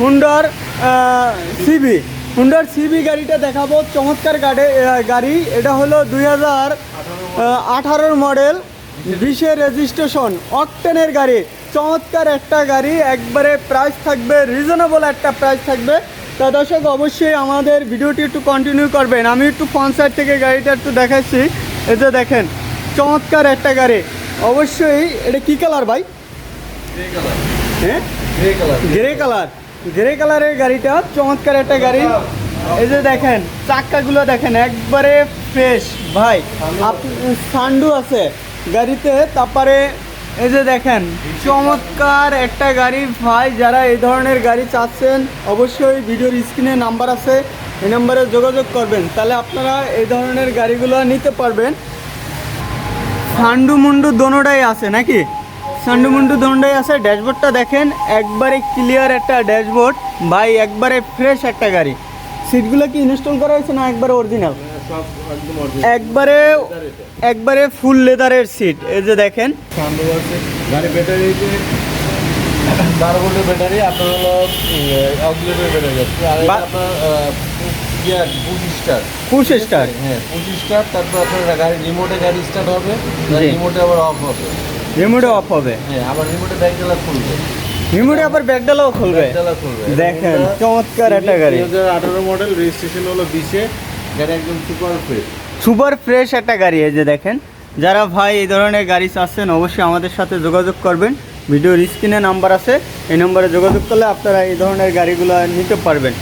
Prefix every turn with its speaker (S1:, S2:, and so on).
S1: হুন্ডার CB হুন্ডার CB গাড়িটা দেখাবো। চমৎকার গাড়ি গাড়ি। এটা হলো দুই হাজার আঠারোর মডেল বিশে রেজিস্ট্রেশন অকটেনের গাড়ি। চমৎকার একটা গাড়ি একবারে প্রাইস থাকবে রিজনেবল একটা প্রাইস থাকবে। তা দর্শক অবশ্যই আমাদের ভিডিওটি একটু কন্টিনিউ করবেন। আমি একটু সাইড থেকে গাড়িটা একটু দেখাচ্ছি। যে দেখেন চমৎকার একটা গাড়ি। অবশ্যই এটা কি কালার ভাই? হ্যাঁ? গ্রে কালার গ্রে কালারের গাড়িটা, চমৎকার একটা গাড়ি। এই যে দেখেন, চাক্কাগুলো দেখেন, একবারে ফ্রেশ ভাই সান্ডু আছে। গাড়িতে তারপরে এই যে দেখেন, চমৎকার একটা গাড়ি। ভাই, যারা এই ধরনের গাড়ি চাচ্ছেন, অবশ্যই ভিডিওর স্ক্রিনে নাম্বার আছে, এই নাম্বারে যোগাযোগ করবেন। তাহলে আপনারা এই ধরনের গাড়িগুলো নিতে পারবেন। সান্ডু মুন্ডু দোনোটাই আছে, নাকি? সান্ডু মুন্ডু দোনোটাই আছে ড্যাশবোর্ডটা দেখেন একবারে ক্লিয়ার একটা ড্যাশবোর্ড ভাই একবারে ফ্রেশ একটা গাড়ি। সিটগুলো কি ইনস্টল করা হয়েছে না একবারে অরিজিনাল
S2: original।
S1: একবারে একবারে ফুল লেদারের সিট এই যে দেখেন।
S2: সামনে গাড়ি ব্যাটারিতে বারো ভোল্টের ব্যাটারি আপনার হলো ব্যাটারি যাচ্ছে। আর এটা আপনার পঁচিশ স্টার
S1: স্টার
S2: হ্যাঁ পঁচিশ স্টার তারপর আপনার গাড়ি রিমোটে গাড়ি স্টার্ট হবে রিমোটে আবার অফ হবে।
S1: রিমোটে অফ হবে।
S2: হ্যাঁ আবার রিমোটে ডালা খুলবে।
S1: রিমোটে আবার ব্যাকডালাও খুলবে।
S2: খুলবে।
S1: দেখেন, চমৎকার একটা গাড়ি।
S2: দুই হাজার আঠারো মডেল রেজিস্ট্রেশন হলো বিশে। গাড়ি একদম সুপার ফ্রেশ
S1: সুপার ফ্রেশ একটা গাড়ি এই যে দেখেন। যারা ভাই এই ধরনের গাড়ি চাচ্ছেন অবশ্যই আমাদের সাথে যোগাযোগ করবেন। ভিডিওর স্ক্রিনে নাম্বার আছে এই নম্বরে যোগাযোগ করলে আপনারা এই ধরনের গাড়িগুলো নিতে পারবেন।